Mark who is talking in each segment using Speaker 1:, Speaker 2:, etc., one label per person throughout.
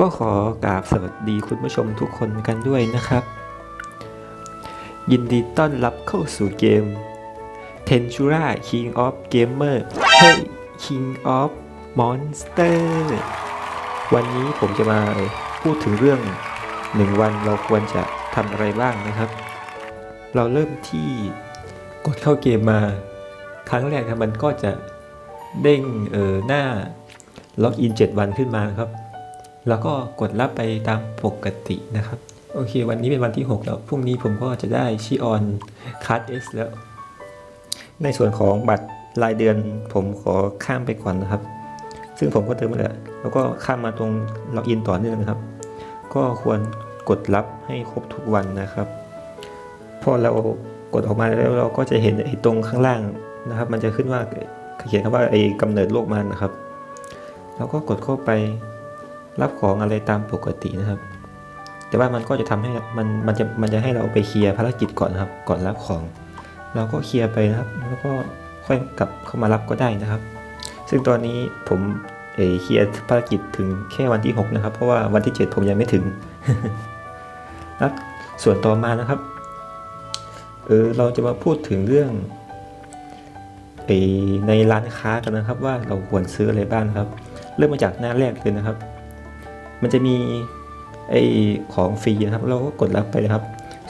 Speaker 1: ก็ขอกราบสวัสดีคุณผู้ชมทุกคนกันด้วยนะครับ ยินดีต้อนรับเข้าสู่เกม Tensura King of Gamer เฮ้ย King of Monster วันนี้ผมจะมาพูดถึงเรื่องหนึ่งวันเราควรจะทำอะไรบ้างนะครับ เราเริ่มที่กดเข้าเกมมา ครั้งแรกมันก็จะเด้งเออหน้าล็อกอิน 7 วันขึ้นมาครับ แล้วก็กดรับไปตามปกตินะครับ โอเค วันนี้เป็นวันที่ 6 แล้ว พรุ่งนี้ผมก็จะได้ชิออนคัสเอสแล้ว ในส่วนของบัตรรายเดือนผมขอข้ามไปก่อนนะครับ ซึ่งผมก็เติมมาแล้วแล้วก็ข้ามมาตรงล็อกอินต่อเนื่องนะครับ ก็ควรกดรับให้ครบทุกวันนะครับ พอเรากดออกมาแล้วเราก็จะเห็นไอ้ตรงข้างล่างนะครับ มันจะขึ้นว่าเขียนคำว่าไอ้กำเนิดโลกมันนะครับเราก็กดเข้าไป รับของอะไรตามปกตินะครับ แต่ว่ามันก็จะทำให้มันมันจะมันจะให้เราไปเคลียร์ภารกิจก่อนนะครับ ก่อนรับของ เราก็เคลียร์ไปนะครับ แล้วก็ค่อยกลับเข้ามารับก็ได้นะครับ ซึ่งตอนนี้ผมเออเคลียร์ภารกิจถึงแค่วันที่ 6 นะครับ เพราะว่าวันที่ 7 ผมยังไม่ถึงแล้วส่วนต่อมานะครับเออเราจะมาพูดถึงเรื่องเออในร้านค้ากันนะครับ ว่าเราควรซื้ออะไรบ้างครับ เริ่มมาจากหน้าแรกเลยนะครับ มันจะมีไอของฟรีนะครับ เราก็กดรับไปนะครับ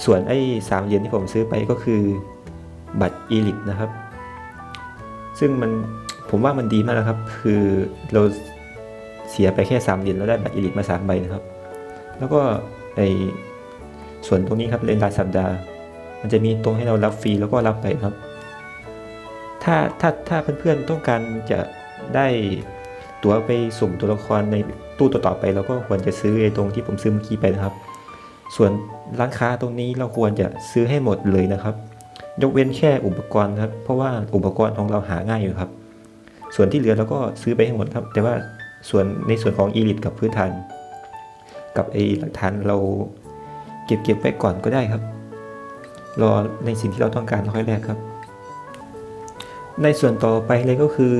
Speaker 1: ส่วนไอ้สามเหรียญที่ผมซื้อไปก็คือบัตรอีลิทนะครับ ซึ่งมันผมว่ามันดีมากนะครับ คือเราเสียไปแค่สามเหรียญแล้วได้บัตรอีลิทมาสามใบนะครับ แล้วก็ไอส่วนตรงนี้ครับเลนรายสัปดาห์ มันจะมีตรงให้เรารับฟรีแล้วก็รับไปครับ ถ้าถ้าถ้าเพื่อนๆต้องการจะได้ตั๋วไปสุ่มตัวละครใน ตู้ต่อๆไปเราก็ควรจะซื้อไอ้ตรงที่ผมซื้อเมื่อกี้ไปนะครับ ส่วนร้านค้าตรงนี้เราควรจะซื้อให้หมดเลยนะครับ ยกเว้นแค่อุปกรณ์ครับ เพราะว่าอุปกรณ์ของเราหาง่ายอยู่ครับ ส่วนที่เหลือเราก็ซื้อไปให้หมดครับ แต่ว่าส่วนในส่วนของอีลิทกับพื้นฐาน กับไอ้หลักฐานเราเก็บเก็บไว้ก่อนก็ได้ครับ รอในสิ่งที่เราต้องการค่อยแรกครับ ในส่วนต่อไปเลยก็คือ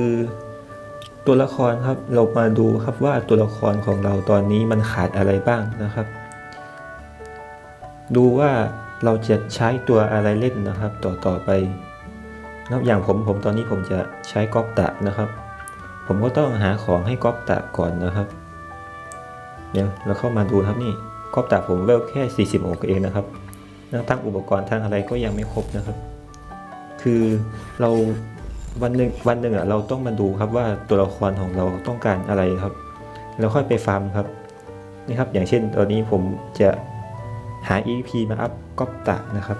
Speaker 1: ตัวละครครับเรามาดูครับว่าตัวละครของเราตอนนี้มันขาดอะไรบ้างนะครับ ดูว่าเราจะใช้ตัวอะไรเล่นนะครับ ต่อต่อไปนะครับอย่างผมผมตอนนี้ผมจะใช้ก๊อปตะนะครับ ผมก็ต้องหาของให้ก๊อปตะก่อนนะครับเดี๋ยวเราเข้ามาดูครับนี่ก๊อปตะผมเวลแค่ 40องค์เองนะครับทั้งอุปกรณ์ทั้งอะไรก็ยังไม่ครบนะครับ คือเรา วันหนึ่งวันหนึ่งอะเราต้องมาดูครับว่าตัวละครของเราต้องการอะไรครับ แล้วค่อยไปฟาร์มครับนี่ครับ อย่างเช่นตอนนี้ผมจะหา EP มาอัพก๊อปตะนะครับ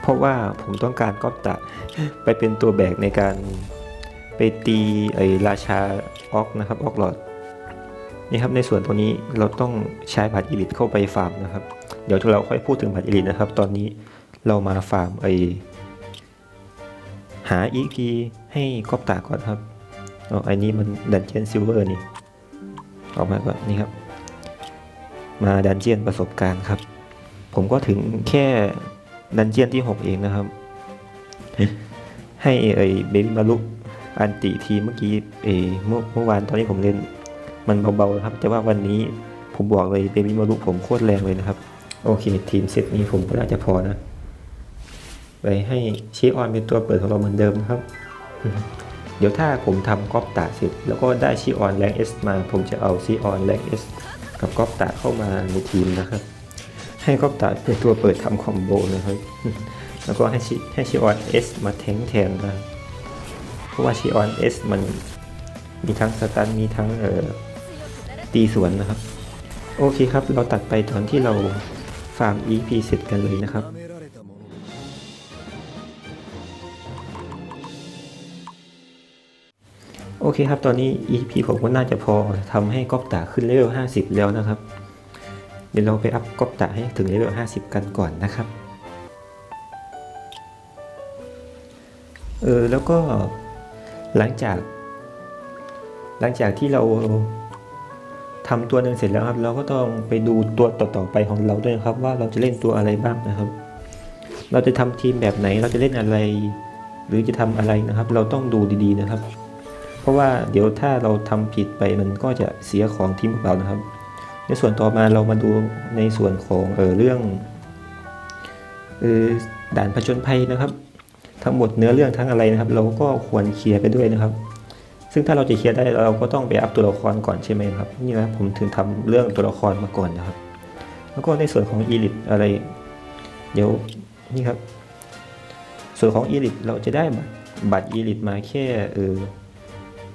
Speaker 1: เพราะว่าผมต้องการก๊อปตะไปเป็นตัวแบกในการไปตีไอราชาออกนะครับออกหลอดนี่ครับในส่วนตรงนี้เราต้องใช้บัตรอีลิทเข้าไปฟาร์มนะครับ เดี๋ยวเราค่อยพูดถึงบัตรอีลิทนะครับ ตอนนี้เรามาฟาร์มไอา EP ให้ก๊อปตาก่อนครับอ๋ออันนี้มันดันเจียนซิลเวอร์นี่ ออกมาก่อนนี่ครับ มาดันเจียนประสบการณ์ครับ ผมก็ถึงแค่ดันเจียนที่ 6 เองนะครับ ให้ไอ้เบบี้มารุอันติทีเมื่อกี้เอเมื่อเมื่อวานตอนนี้ผมเล่นมันเบาๆครับ แต่ว่าวันนี้ผมบอกเลยเบบี้มารุผมโคตรแรงเลยนะครับ โอเค ทีมเซตนี้ผมก็น่าจะพอนะ ไปให้ชีออนเป็นตัวเปิดของเราเหมือนเดิมนะครับ เดี๋ยวถ้าผมทำก๊อปตาเสร็จ แล้วก็ได้ชีออนแรงเอสมา ผมจะเอาชีออนแรงเอสกับก๊อปตาเข้ามาในทีมนะครับ ให้ก๊อปตาเป็นตัวเปิดทำคอมโบนะครับ แล้วก็ให้ชีให้ชีออนเอสมาแทงแทนนะเพราะว่าชีออนเอสมันมีทั้งสตันมีทั้งเอ่อตีสวนนะครับ โอเคครับ เราตัดไปตอนที่เราฟาร์ม EP เสร็จกันเลยนะครับ โอเคครับ ตอนนี้ EP ผมก็น่าจะพอทำให้ก๊อปตาขึ้นเลเวล50 แล้วนะครับ เดี๋ยวเราไปอัพก๊อปตาให้ถึงเลเวล50 กันก่อนนะครับ เออแล้วก็หลังจาก หลังจากที่เราทำตัวหนึ่งเสร็จแล้วครับ เราก็ต้องไปดูตัวต่อๆไปของเราด้วยนะครับ ว่าเราจะเล่นตัวอะไรบ้างนะครับ เราจะทำทีมแบบไหนเราจะเล่นอะไร หรือจะทำอะไรนะครับ เราต้องดูดีๆนะครับ เพราะว่าเดี๋ยวถ้าเราทำผิดไปมันก็จะเสียของทีมของเรานะครับ ในส่วนต่อมาเรามาดูในส่วนของเออเรื่องเออด่านผจญภัยนะครับ ทั้งหมดเนื้อเรื่องทั้งอะไรนะครับ เราก็ควรเคลียร์ไปด้วยนะครับ ซึ่งถ้าเราจะเคลียร์ได้เราก็ต้องไปอัพตัวละครก่อนใช่ไหมครับนี่นะผมถึงทำเรื่องตัวละครมาก่อนนะครับ แล้วก็ในส่วนของอีลิทอะไร เดี๋ยวนี่ครับ ส่วนของอีลิทเราจะได้บัตรบัตรอีลิทมาแค่เออ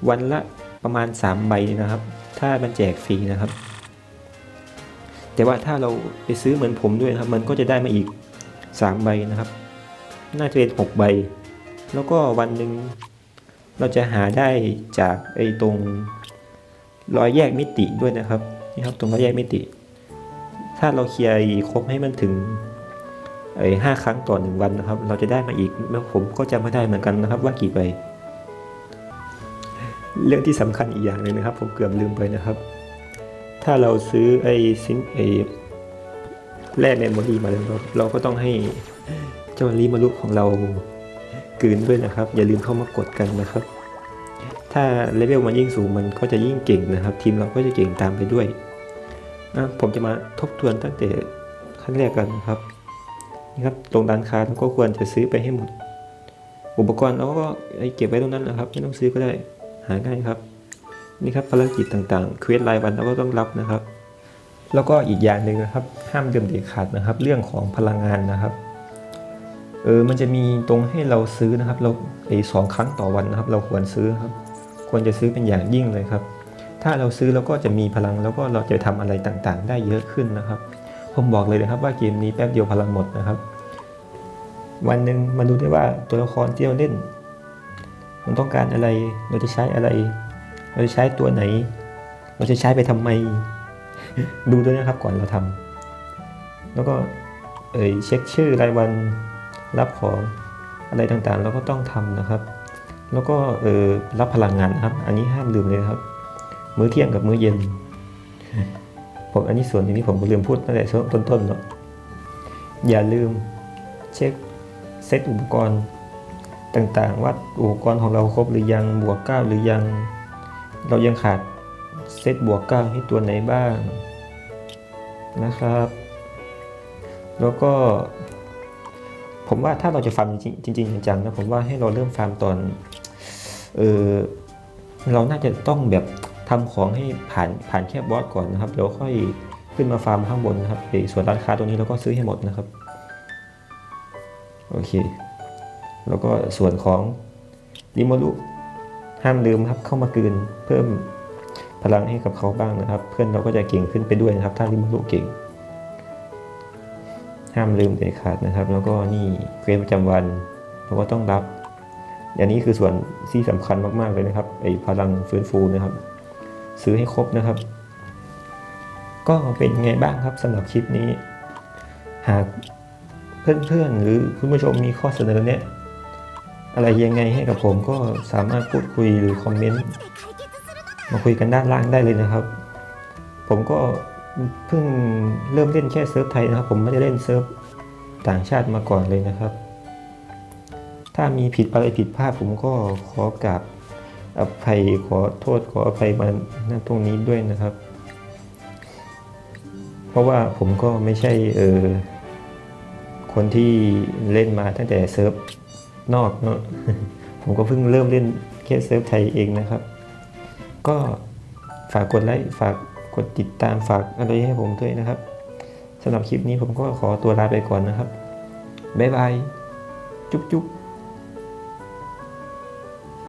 Speaker 1: วันละประมาณ 3 ใบนะครับ ถ้ามันแจกฟรีนะครับ แต่ว่าถ้าเราไปซื้อเหมือนผมด้วยครับ มันก็จะได้มาอีก 3 ใบนะครับ น่าจะเป็น 6 ใบ แล้วก็วันหนึ่งเราจะหาได้จากไอ้ตรงรอยแยกมิติด้วยนะครับนี่ครับตรงรอยแยกมิติ ถ้าเราเคลียร์ครบให้มันถึงไอ้ห้าครั้งต่อหนึ่งวันนะครับ เราจะได้มาอีกแล้วผมก็จะไม่ได้เหมือนกันนะครับ ว่ากี่ใบ เรื่องที่สำคัญอีกอย่างหนึ่งนะครับ ผมเกือบลืมไปนะครับ ถ้าเราซื้อไอ้ซินไอ้แร่เมมโมรีมาแล้วเราเราก็ต้องให้เจ้าลีมารุของเรากืนด้วยนะครับ อย่าลืมเข้ามากดกันนะครับ ถ้าเลเวลมันยิ่งสูงมันก็จะยิ่งเก่งนะครับ ทีมเราก็จะเก่งตามไปด้วยนะผมจะมาทบทวนตั้งแต่ขั้นแรกกันนะครับนี่ครับตรงร้านค้าเราก็ควรจะซื้อไปให้หมด อุปกรณ์เราก็เก็บไว้ตรงนั้นนะครับไม่ต้องซื้อก็ได้ หาง่ายครับนี่ครับภารกิจต่างๆเควสรายวันเราก็ต้องรับนะครับ แล้วก็อีกอย่างหนึ่งนะครับ ห้ามดื่มเด็ดขาดนะครับ เรื่องของพลังงานนะครับเออมันจะมีตรงให้เราซื้อนะครับ เราไอ้สองครั้งต่อวันนะครับ เราควรซื้อครับ ควรจะซื้อเป็นอย่างยิ่งเลยครับ ถ้าเราซื้อเราก็จะมีพลังแล้วก็เราจะทำอะไรต่างๆ ได้เยอะขึ้นนะครับ ผมบอกเลยนะครับว่าเกมนี้แป๊บเดียวพลังหมดนะครับ วันหนึ่งมาดูได้ว่าตัวละครที่เราเล่น มันต้องการอะไร เราจะใช้อะไร เราจะใช้ตัวไหน เราจะใช้ไปทำไม ดูด้วยนะครับก่อนเราทำแล้วก็เอ่ยเช็คชื่อรายวันรับของอะไรต่างๆ เราก็ต้องทำนะครับ แล้วก็เออรับพลังงานนะครับ อันนี้ห้ามลืมเลยครับ มื้อเที่ยงกับมื้อเย็นผมอันนี้ส่วนนี้ผมก็ลืมพูดตั้งแต่ช่วงต้นๆเนาะอย่าลืมเช็คเซตอุปกรณ์ ต่างๆ ว่าอุปกรณ์ของเราครบหรือยังบวกเก้าหรือยัง เรายังขาดเซตบวกเก้าให้ตัวไหนบ้างนะครับ แล้วก็ ผมว่าถ้าเราจะฟาร์มจริงๆจริงจังๆนะผมว่าให้เราเริ่มฟาร์มตอนเออเราน่าจะต้องแบบทำของให้ผ่านผ่านแค่บอสก่อนนะครับแล้วค่อยขึ้นมาฟาร์มข้างบนนะครับไอส่วนร้านค้าตรงนี้เราก็ซื้อให้หมดนะครับ โอเค แล้วก็ส่วนของริโมรุห้ามลืมครับเข้ามากืนเพิ่มพลังให้กับเขาบ้างนะครับ เพื่อนเราก็จะเก่งขึ้นไปด้วยนะครับ ถ้าริโมรุเก่ง ห้ามลืมเด็ดขาดนะครับ แล้วก็นี่เควสประจำวันเราก็ต้องรับอันนี้คือส่วนที่สำคัญมากๆเลยนะครับไอ้พลังฟื้นฟูนะครับ ซื้อให้ครบนะครับ ก็เป็นไงบ้างครับสำหรับคลิปนี้ หากเพื่อนๆหรือคุณผู้ชมมีข้อเสนอเนี่ย อะไรยังไงให้กับผมก็สามารถพูดคุยหรือคอมเมนต์มาคุยกันด้านล่างได้เลยนะครับ ผมก็เพิ่งเริ่มเล่นแค่เซิร์ฟไทยนะครับ ผมไม่ได้เล่นเซิร์ฟต่างชาติมาก่อนเลยนะครับ ถ้ามีผิดอะไรผิดพลาดผมก็ขอกราบอภัยขอโทษขออภัยมาณตรงนี้ด้วยนะครับ เพราะว่าผมก็ไม่ใช่เออคนที่เล่นมาตั้งแต่เซิร์ฟ นอกเนาะผมก็เพิ่งเริ่มเล่นเคสเซิร์ฟไทยเองนะครับ ก็ฝากกดไลค์ฝากกดติดตามฝากอะไรให้ผมด้วยนะครับสำหรับคลิปนี้ผมก็ขอตัวลาไปก่อนนะครับบ๊ายบายจุ๊บจุ๊บ